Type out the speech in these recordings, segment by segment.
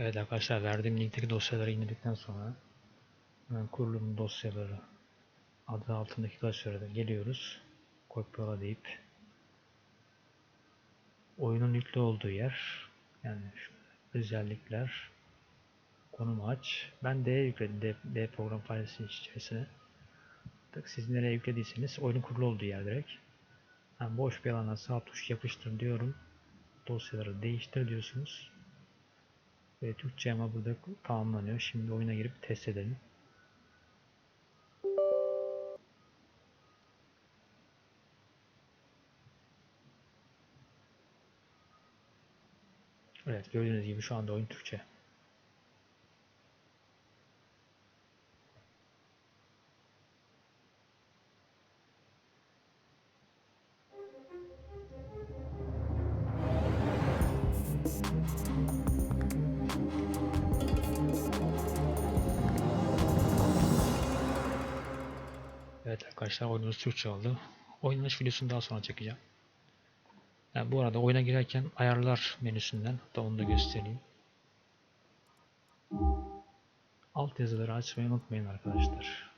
Evet arkadaşlar verdiğim linkteki dosyaları indirdikten sonra hemen kurulum dosyaları adı altındaki klasöre geliyoruz. Kopyala deyip oyunun yüklü olduğu yer yani şu özellikler konum aç. Ben D'ye yükledim. D, D program failesi içerisine. Siz nereye yüklediyseniz oyunun kurulu olduğu yer direkt. Ben boş bir alana sağ tuş yapıştır diyorum. Dosyaları değiştir diyorsunuz. Ve Türkçe ama burada tamamlanıyor. Şimdi oyuna girip test edelim. Evet gördüğünüz gibi şu anda oyun Türkçe. Evet arkadaşlar oyunumuz Türkçe oldu. Oynanış videosunu daha sonra çekeceğim. Yani bu arada oyuna girerken ayarlar menüsünden da onu da göstereyim. Alt yazıları açmayı unutmayın arkadaşlar.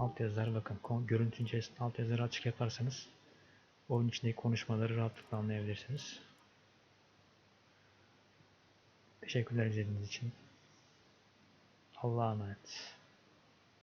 Alt yazılar bakın kon- görüntü içerisinde alt yazıları açık yaparsanız oyun içindeki konuşmaları rahatlıkla anlayabilirsiniz. Teşekkürler izlediğiniz için. Allah'a emanet.